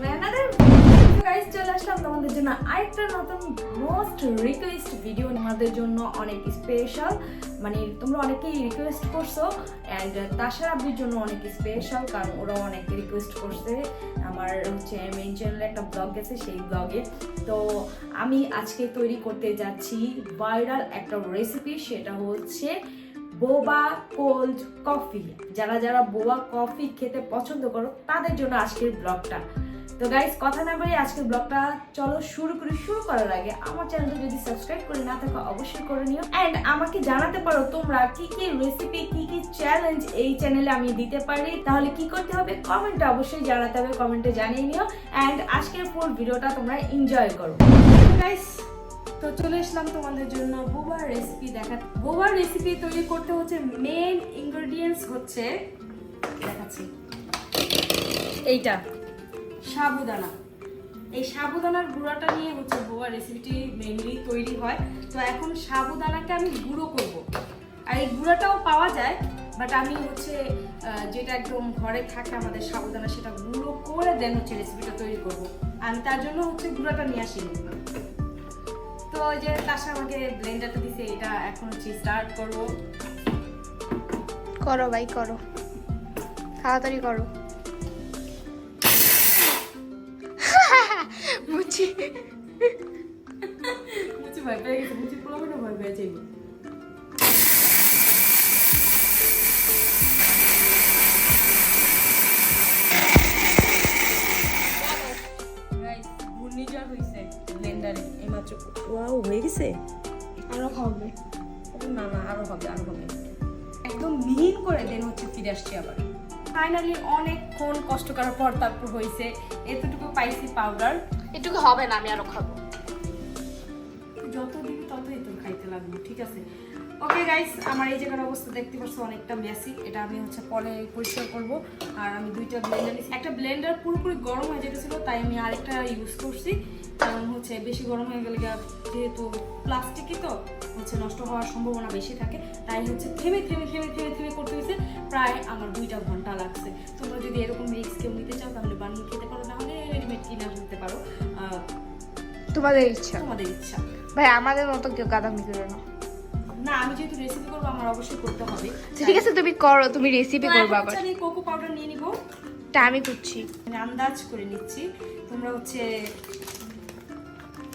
My another guys চলে আসলাম তোমাদের জন্য আরেকটা নতুন মোস্ট রিকোয়েস্ট ভিডিও আমাদের জন্য। অনেক স্পেশাল মানে তোমরা অনেকেই রিকোয়েস্ট করছ। অ্যান্ড জন্য অনেক স্পেশাল কারণ ওরা অনেক রিকোয়েস্ট করছে। আমার হচ্ছে মেইন চ্যানেলে একটা ব্লগ গেছে, সেই ব্লগে তো আমি আজকে তৈরি করতে যাচ্ছি ভাইরাল একটা রেসিপি সেটা হচ্ছে বোবা কোল্ড কফি। যারা যারা বোবা কফি খেতে পছন্দ করো, তাদের জন্য আজকের ব্লগটা। তো গাইস কথা না বলে আজকের ব্লগটা চলো শুরু করি। শুরু করার আগে আমার চ্যানেলটা যদি সাবস্ক্রাইব করে না থাকো, অবশ্যই করে নিও। অ্যান্ড আমাকে জানাতে পারো তোমরা কি কি রেসিপি কি কি চ্যালেঞ্জ এই চ্যানেলে আমি দিতে পারি? তাহলে কি করতে হবে? কমেন্টে অবশ্যই জানাতে হবে কমেন্টে জানিয়ে নিও। অ্যান্ড আজকের ফুল ভিডিওটা তোমরা এনজয় করো। গাইস তো চলে আসলাম তোমাদের জন্য বোবার রেসিপি দেখা বোবার রেসিপি তৈরি করতে হচ্ছে মেন ইনগ্রেডিয়েন্টস হচ্ছে, দেখাচ্ছি। এইটা, সাবুদানা। এই সাবুদানার গুঁড়াটা নিয়ে হচ্ছে বোবা রেসিপিটি মেনলি তৈরি হয়। তো এখন সাবুদানাকে আমি গুঁড়ো করব। আর এই গুঁড়োটাও পাওয়া যায় বাট আমি হচ্ছে যেটা একদম ঘরে থাকে আমাদের সাবুদানা, সেটা গুঁড়ো করে দেন হচ্ছে রেসিপিটা তৈরি করব। আমি তার জন্য হচ্ছে গুঁড়োটা নিয়ে আসিনি। তো ওই যে তাসা আমাকে ব্লেন্ডারটা দিছে এটা এখন হচ্ছে স্টার্ট করব। করো ভাই করো। তাড়াতাড়ি করো। মুচি। মুচি ভয় পেয়ে গেছে মুচি মানে ভয় পেয়ে গেছে আরও হবে না না আরও হবে আরও হবে একদম মিহিন করে দেন হচ্ছে ফিরে আসছি আবার। ফাইনালি অনেকক্ষণ কষ্ট করার পর তারপর হয়েছে এতটুকু পাইছি পাউডার এটুকু হবে না আমি আরও খাব। যত দিন তত এত খাইতে লাগবে ঠিক আছে? ওকে গাইস আমার এই জায়গার অবস্থা দেখতে পাচ্ছ অনেকটা মেসি এটা আমি হচ্ছে পরে পরিষ্কার করব। আর আমি দুইটা ব্লেন্ডার নিচ্ছি একটা ব্লেন্ডার পুরোপুরি গরম হয়ে যেতেছিল তাই আমি আরেকটা ইউজ করছি। কারণ হচ্ছে বেশি গরম হয়ে গেলে যেহেতু প্লাস্টিকই তো হচ্ছে নষ্ট হওয়ার সম্ভাবনা বেশি থাকে। তাই হচ্ছে থেমে থেমে থেমে থেমে থেমে করতে হয়েছে। প্রায় আমার দুইটা ঘণ্টা লাগছে। তোমরা যদি এরকম মিক্স কেউ নিতে চাও তাহলে বানিয়ে খেতে পারো নাহলে রেডিমেড কিনে আনতে পারো। তোমাদের ইচ্ছা। তোমাদের ইচ্ছা। ভাই আমাদের মতো কেউ কাদামি করবে না না আমি যেহেতু রেসিপি করব আমার অবশ্যই করতে হবে। ঠিক আছে তুমি করো তুমি রেসিপি করবে আবার। আমি কোকো পাউডার নিয়ে নিব। তা আমি করছি। আন্দাজ করে নিচ্ছি। তোমরা হচ্ছে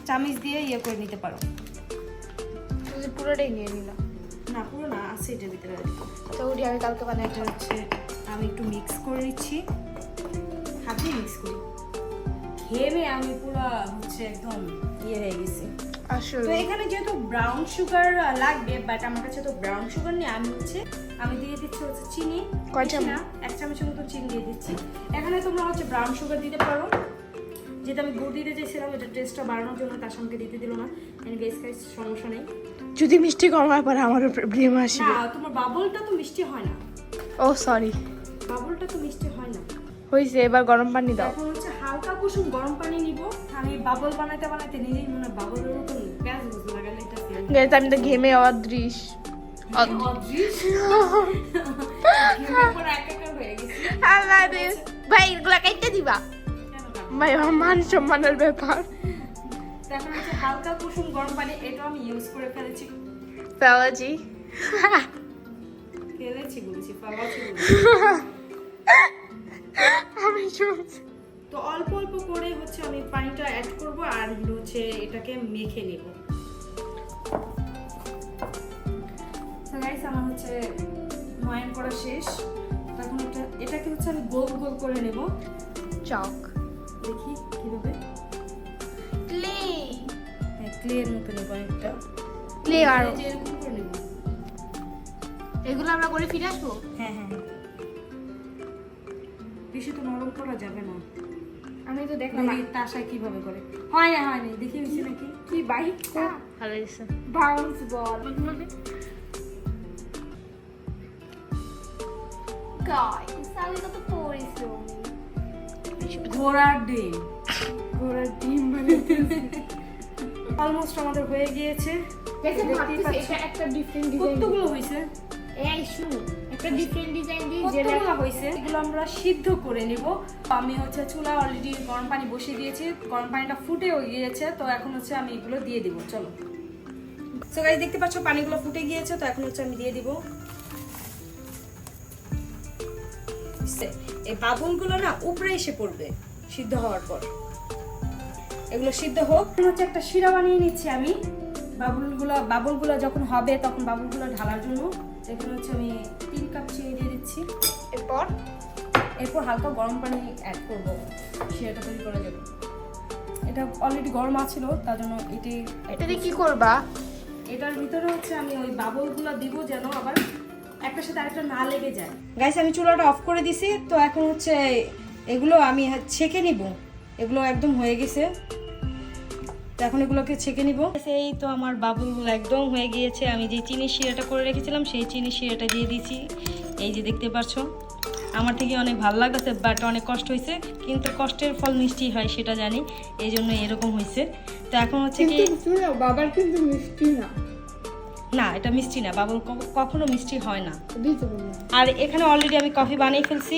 চামিচ দিয়ে ইয়ে করে নিতে পারো। পুরোটাই নিয়ে নিলাম না পুরো না আছে এটার ভিতরে। তো ওটি আমি কালকে বানাই এটা হচ্ছে আমি একটু মিক্স করে নিচ্ছি। হাতে মিক্স করি। ঘেমে আমি পুরো হচ্ছে একদম ইয়ে হয়ে গেছি। তো আসলে এখানে যেহেতু ব্রাউন সুগার লাগবে বাট আমার কাছে তো ব্রাউন সুগার নেই আমি হচ্ছে আমি দিয়ে দিচ্ছি হচ্ছে চিনি। কয় বেশি চামচ? না এক চামচের মতো চিনি দিয়ে দিচ্ছি। এখানে তোমরা হচ্ছে ব্রাউন সুগার দিতে পারো। যেটা আমি গুড় দিতে চাইছিলাম এটা টেস্টটা বাড়ানোর জন্য তার সঙ্গে দিতে দিল না। এনিওয়েজ গাইস সমস্যা নেই। যদি মিষ্টি কম হয় পরে আমার ব্লেম আসবে। না তোমার বাবলটা তো মিষ্টি হয় না। ও সরি বাবলটা তো মিষ্টি হয় না। হয়েছে এবার গরম পানি দাও। এখন হচ্ছে হালকা কুসুম গরম পানি নিব। আমি বাবল বানাতে বানাতে নিজেই মনে বাবলের মতন লাগালে এটা আমি তো ঘেমে অদৃশ। অদ- অদৃশ্য ঘেমে পুরো একাকার হয়ে গেছি। আল্লাহ ভাই এগুলা কাইতে দিবা। ভাই আমার মান সম্মানের ব্যাপার। তো হচ্ছে হালকা কুসুম গরম পানি এটাও আমি ইউজ করে ফেলেছি। পেলাজি ফেলেছি বলেছি ফেলাছি আমি শুনছি। তো অল্প অল্প করে হচ্ছে আমি পানিটা অ্যাড করব আর হচ্ছে এটাকে মেখে নেব। আমার হচ্ছে ময়ান করা শেষ। তখন এটা এটাকে হচ্ছে আমি গোল গোল করে নেব। চক। দেখি কীভাবে? ক্লে। হ্যাঁ ক্লিয়ার মতো নেব একটা ক্লে আর। এরকম করে নেব। এগুলো আমরা করে ফিরে আসব? হ্যাঁ হ্যাঁ হ্যাঁ। বেশি তো নরম করা যাবে না। আমি তো দেখলাম দেখি তাসায় কীভাবে করে। হয় না হয় না দেখি হয়েছে নাকি? কি বাইকটা ভালো গেছে বাউন্স বল গাইস আমি কত পরিশ্রমী ঘোড়ার ডিম। ঘোড়ার ডিম বানাতে অলমোস্ট আমাদের হয়ে গিয়েছে। একটা কতগুলো হয়েছে? এই শুনো একটা ডিফারেন্ট ডিজাইন দিয়ে জেলা হয়েছে। এগুলো আমরা সিদ্ধ করে নিব। আমি হচ্ছে চুলা অলরেডি গরম পানি বসিয়ে দিয়েছি। গরম পানিটা ফুটে গিয়েছে তো এখন হচ্ছে আমি এগুলো দিয়ে দিব। চলো। সো গাইস দেখতে পাচ্ছ পানিগুলো ফুটে গিয়েছে তো এখন হচ্ছে আমি দিয়ে দিব। এই বাবুলগুলো না উপরে এসে পড়বে সিদ্ধ হওয়ার পর। এগুলো সিদ্ধ হোক। হচ্ছে একটা শিরা বানিয়ে নিচ্ছি আমি। বাবুলগুলো বাবুলগুলো যখন হবে তখন বাবুলগুলো ঢালার জন্য। এরপর হালকা গরম পানি অ্যাড করব শিরাটা তৈরি করা যাবে। এটা অলরেডি গরম আছিল তার জন্য এটি এটাতে কি করবা? এটার ভিতরে হচ্ছে আমি ওই বাবলগুলো দিব যেন আবার একটার সাথে আরেকটা না লেগে যায়। গাইস আমি চুলাটা অফ করে দিছি তো এখন হচ্ছে এগুলো আমি ছেঁকে নিব। এগুলো একদম হয়ে গেছে। তো এখন এগুলোকে ছেঁকে নিব। এই তো আমার বাবুলগুলো একদম হয়ে গিয়েছে। আমি যে চিনি শিরাটা করে রেখেছিলাম সেই চিনি শিরাটা দিয়ে দিয়েছি। এই যে দেখতে পাচ্ছ আমার থেকে অনেক ভালো লাগতেছে বাট অনেক কষ্ট হয়েছে কিন্তু কষ্টের ফল মিষ্টি হয় সেটা জানি। এই জন্য এরকম হয়েছে তো এখন হচ্ছে কি বাবার কিন্তু মিষ্টি না। না এটা মিষ্টি না। বাবুল কখনো মিষ্টি হয় না। আর এখানে অলরেডি আমি কফি বানিয়ে ফেলছি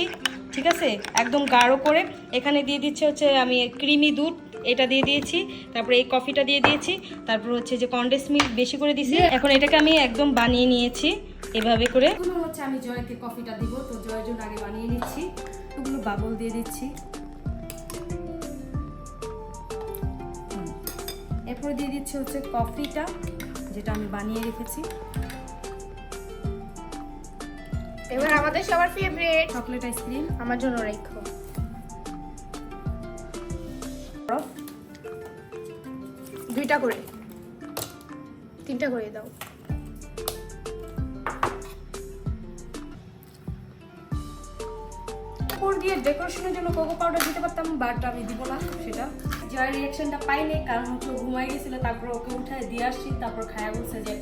ঠিক আছে? একদম গাঢ় করে। এখানে দিয়ে দিচ্ছে হচ্ছে আমি ক্রিমি দুধ এটা দিয়ে দিয়েছি। তারপরে এই কফিটা দিয়ে দিয়েছি। তারপর হচ্ছে যে কন্ডেন্স মিল্ক বেশি করে দিয়েছি। এখন এটাকে আমি একদম বানিয়ে নিয়েছি। এভাবে করে। এখন হচ্ছে আমি জয়কে কফিটা দিব তো জয়ের জন্য আগে বানিয়ে নিচ্ছি। ওগুলো বাবল দিয়ে দিচ্ছি। এরপরে দিয়ে দিচ্ছি হচ্ছে কফিটা যেটা আমি বানিয়ে রেখেছি। এবার আমাদের সবার ফেভারিট চকলেট আইসক্রিম। আমার জন্য রেখো। দুইটা করে। তিনটা করে দাও। দিয়ে ডেকোরেশনের জন্য কোকো পাউডার দিতে পারতাম বাট আমি দিব না সেটা। জয়ের রিয়াকশনটা পাইনি কারণ হচ্ছে ঘুমাই গেছিল তারপর ওকে উঠায় দিয়ে আসছি তারপর খায়া বলছে যে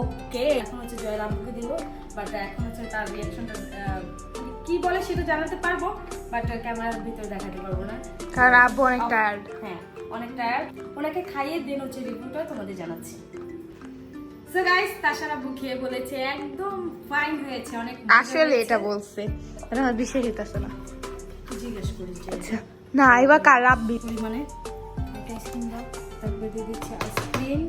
ওকে। এখন হচ্ছে জয়ের আম্মুকে দিব বাট এখন হচ্ছে তার রিয়াকশনটা কি বলে সেটা জানাতে পারব বাট ক্যামেরার ভিতরে দেখাতে পারব না। কারণ আব্বু অনেক টায়ার্ড হ্যাঁ অনেক টায়ার্ড ওনাকে খাইয়ে দেন হচ্ছে রিভিউটা তোমাদের জানাচ্ছি। সো গাইস তাছাড়া খেয়ে বলেছে একদম ফাইন হয়েছে অনেক আসলে এটা বলছে। এটা আমার বিশ্বাস হইতেছে না। জিজ্ঞেস করি যে আচ্ছা। না এবার কার রাব্বি? পরিমাণে? একটা আইসক্রিম দাও। তারপরে দিয়ে দিচ্ছি আইসক্রিম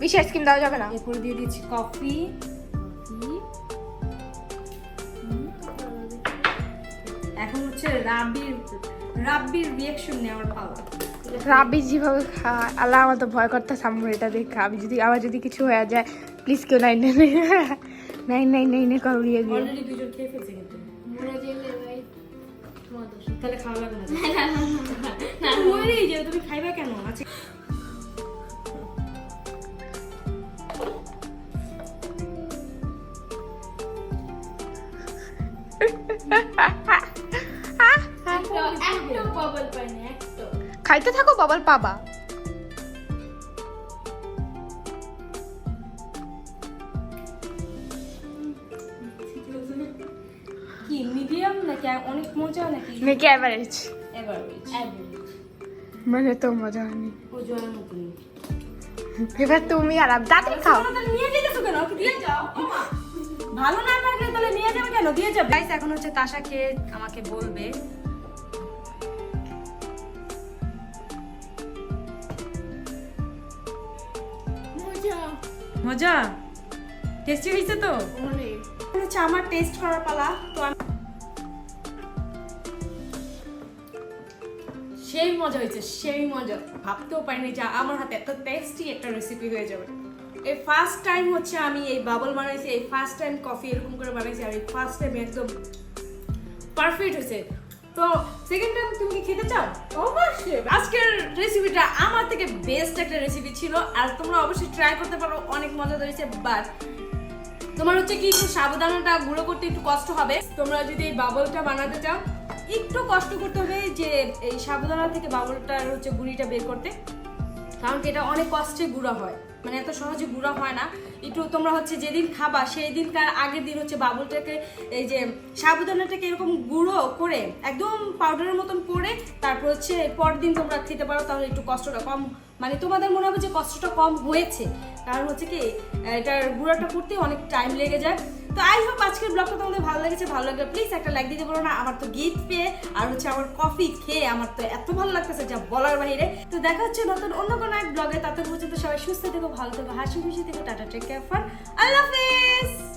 বেশি আইসক্রিম দেওয়া যাবে না? এরপরে দিয়ে দিচ্ছি কফি এখন হচ্ছে রাবির রাব্বির রিয়াকশন নেওয়ার পালা। রাব্বি যেভাবে খায় আল্লাহ আমার তো ভয় করতে সামনে এটা দেখে আমি যদি আমার যদি কিছু হয়ে যায় প্লিজ কেউ নাই নাই নাই নাই নাই নাই করো দিয়ে লাগবে না। খাইতে থাকো বাবার পাবা। কি মিডিয়াম নাকি? অনেক মজা নাকি? নাকি অ্যাভারেজ মানে তো মজা হয়নি। এবার তুমি আর আব- খাও। নিয়ে যেতেছো কেন? দিয়ে যাও। ভালো না লাগলে তাহলে নিয়ে যাবে কেন? দিয়ে যাবে। এখন হচ্ছে তাশা খেয়ে আমাকে বলবে মজা? টেস্টি হয়েছে তো? হচ্ছে আমার টেস্ট করার পালা তো আমি সেই মজা হয়েছে সেই মজা। ভাবতেও পারিনি যে আমার হাতে এত টেস্টি একটা রেসিপি হয়ে যাবে। এই ফার্স্ট টাইম হচ্ছে আমি এই বাবল বানাইছি এই ফার্স্ট টাইম কফি এরকম করে বানাইছি আর এই ফার্স্ট টাইম একদম পারফেক্ট হয়েছে। তো সেকেন্ড টাইম তুমি কি খেতে চাও? অবশ্যই। আজকের রেসিপিটা আমার থেকে বেস্ট একটা রেসিপি ছিল আর তোমরা অবশ্যই ট্রাই করতে পারো, অনেক মজা হয়েছে বাট তোমার হচ্ছে কি একটু সাবধানতা, গুঁড়ো করতে একটু কষ্ট হবে। তোমরা যদি এই বাবলটা বানাতে চাও, একটু কষ্ট করতে হবে যে এই সাবধানা থেকে বাবলটার হচ্ছে গুঁড়িটা বের করতে। কারণ এটা অনেক কষ্টে গুঁড়া হয়। মানে এত সহজে গুঁড়া হয় না। একটু তোমরা হচ্ছে যেদিন খাবা সেই দিনকার আগের দিন হচ্ছে বাবুলটাকে এই যে সাবুদানাটাকে এরকম গুঁড়ো করে, একদম পাউডারের মতন করে, তারপর হচ্ছে পরদিন তোমরা খেতে পারো, তাহলে একটু কষ্টটা কম মানে তোমাদের মনে হবে যে কষ্টটা কম হয়েছে। কারণ হচ্ছে কি, এটার গুঁড়াটা করতে অনেক টাইম লেগে যায়। তো আই হোপ আজকের ব্লগটা তোমাদের ভালো লেগেছে, ভালো লাগলে প্লিজ একটা লাইক দিতে পারো না, আমার তো গিফট পেয়ে, আর হচ্ছে আমার কফি খেয়ে আমার তো এত ভালো লাগতেছে যা বলার বাইরে তো দেখা হচ্ছে নতুন অন্য কোনো এক ব্লগে তাতে পর্যন্ত সবাই সুস্থ দেখো ভালো থেকো হাসি খুশি থেকে টাটা টেক কেয়ার ফর আল্লাহ হাফেজ